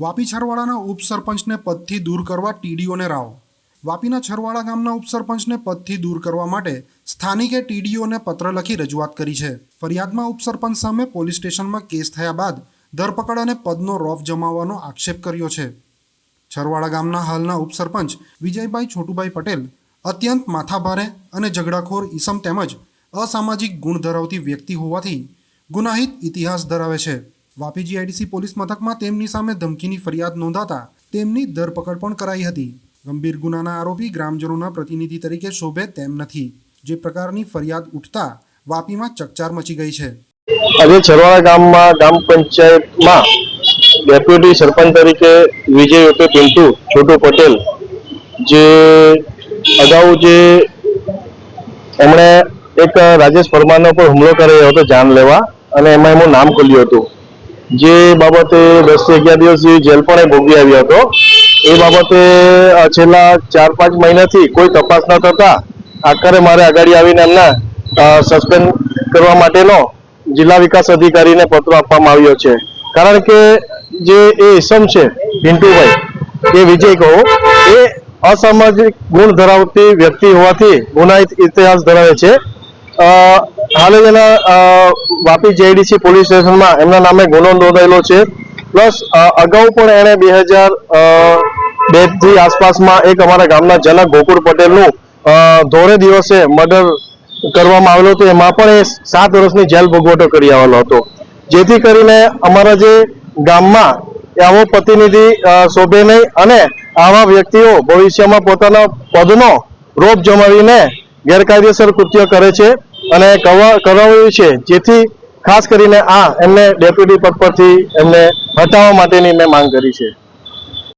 વાપી છરવાડાના ઉપસરપંચને પદથી દૂર કરવા ટીડીઓને રાવ. વાપીના છરવાડા ગામના ઉપસરપંચને પદથી દૂર કરવા માટે સ્થાનિકે ટીડીઓને પત્ર લખી રજૂઆત કરી છે. ફરિયાદમાં ઉપસરપંચ સામે પોલીસ સ્ટેશનમાં કેસ થયા બાદ ધરપકડ અને પદનો રોફ જમાવવાનો આક્ષેપ કર્યો છે. છરવાડા ગામના હાલના ઉપસરપંચ વિજયભાઈ છોટુભાઈ પટેલ અત્યંત માથાભારે અને ઝઘડાખોર ઈસમ તેમજ અસામાજિક ગુણ ધરાવતી વ્યક્તિ હોવાથી ગુનાહિત ઇતિહાસ ધરાવે છે. વાપી જીઆઈડીસી પોલીસ મથકમાં તેમની સામે ધમકીની ફરિયાદ નોંધાતા તેમની ધરપકડ પણ કરાઈ હતી. ગંભીર ગુનાના આરોપી ગ્રામજનોના પ્રતિનિધિ તરીકે શોભે તેમ નથી. જે પ્રકારની ફરિયાદ ઉઠતા વાપીમાં ચકચાર મચી ગઈ છે. આજે છરવાડા ગામમાં ગ્રામ પંચાયતમાં ડેપ્યુટી સરપંચ તરીકે વિજય ઓકે પિન્ટુ છોટુ પટેલ જે અગાઉ જે એમણે એક રાજેશ પરમારનો પર હુમલો કર્યો હતો જાન લેવા અને એમાં એમનું નામ ખોલ્યું હતું. જે બાબતે દસથી અગિયાર દિવસથી જેલ પણ એ ભોગવી આવ્યો હતો. એ બાબતે છેલ્લા ચાર પાંચ મહિનાથી કોઈ તપાસ ન થતા આખરે મારે આગળ આવીને એમના સસ્પેન્ડ કરવા માટેનો જિલ્લા વિકાસ અધિકારીને પત્ર આપવામાં આવ્યો છે. કારણ કે જે એ ઇસમ છે પિન્ટુભાઈ એ વિજય કહો, એ અસામાજિક ગુણ ધરાવતી વ્યક્તિ હોવાથી ગુનાહિત ઇતિહાસ ધરાવે છે. હાલે જ એના વાપી જેડીસી પોલીસ સ્ટેશનમાં એમના નામે ગુનો નોંધાયેલો છે. પ્લસ અગાઉ પણ એણે બે હજાર બેથી આસપાસમાં એક અમારા ગામના જનક ગોકુળ પટેલનું ધોરે દિવસે મર્ડર કરવામાં આવેલો હતો. એમાં પણ એ સાત વર્ષની જેલ ભોગવટો કરી આવેલો હતો. જેથી કરીને અમારા જે ગામમાં આવો પ્રતિનિધિ શોભે નહીં અને આવા વ્યક્તિઓ ભવિષ્યમાં પોતાના પદનો રોપ જમાવીને ગેરકાયદેસર કૃત્ય કરે છે અને કરાવ્યું છે, જેથી ખાસ કરીને આ એમને ડેપ્યુટી પદ પરથી એમને હટાવવા માટેની મેં માંગ કરી છે.